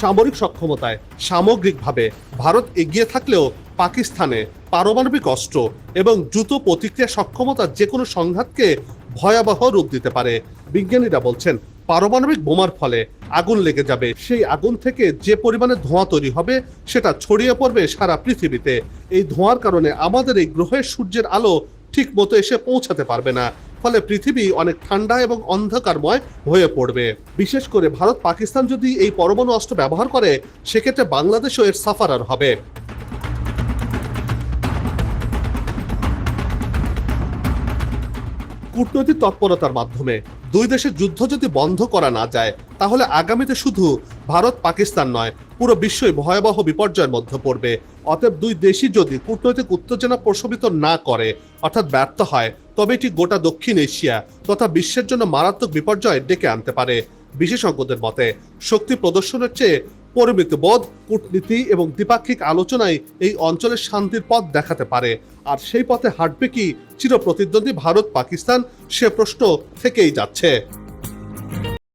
সামরিক সক্ষমতায় সামগ্রিকভাবে ভারত এগিয়ে থাকলেও পাকিস্তানে পারমাণবিক অস্ত্র এবং দ্রুত প্রতিক্রিয়া সক্ষমতা যে কোনো সংঘাতকে ভয়াবহ রূপ দিতে পারে। বিজ্ঞানীরা বলছেন, পারমাণবিক বোমার ফলে আগুন লেগে যাবে। সেই আগুন থেকে যে পরিমাণে ধোঁয়া তৈরি হবে, সেটা ছড়িয়ে পড়বে সারা পৃথিবীতে। এই ধোঁয়ার কারণে আমাদের এই গ্রহে সূর্যের আলো ঠিক মতো এসে পৌঁছাতে পারবে না। ফলে পৃথিবী অনেক ঠান্ডা এবং অন্ধকারময় হয়ে পড়বে। বিশেষ করে ভারত পাকিস্তান যদি এই পরমাণু অস্ত্র ব্যবহার করে, সেক্ষেত্রে বাংলাদেশও এর সাফারার হবে। কূটনৈতিক তৎপরতার মাধ্যমে দুই দেশের যুদ্ধ যদি বন্ধ করা না যায়, তাহলে আগামীতে শুধু ভারত পাকিস্তান নয়, পুরো বিশ্বই ভয়াবহ বিপর্যয়ের মধ্যে পড়বে। অতএব দুই দেশই যদি কূটনৈতিক উত্তেজনা প্রশমিত না করে, অর্থাৎ ব্যর্থ হয় তবে এটি গোটা দক্ষিণ এশিয়া তথা বিশ্বের জন্য মারাত্মক বিপর্যয় ডেকে আনতে পারে, বিশেষজ্ঞদের মতে। শক্তি প্রদর্শনের চেয়ে পরিমিত বোধ, কূটনীতি এবং দ্বিপাক্ষিক আলোচনায় এই অঞ্চলের শান্তির পথ দেখাতে পারে। আর সেই পথে হাঁটবে কি চিরপ্রতিদ্বন্দ্বী ভারত পাকিস্তান সে প্রশ্ন থেকেই যাচ্ছে।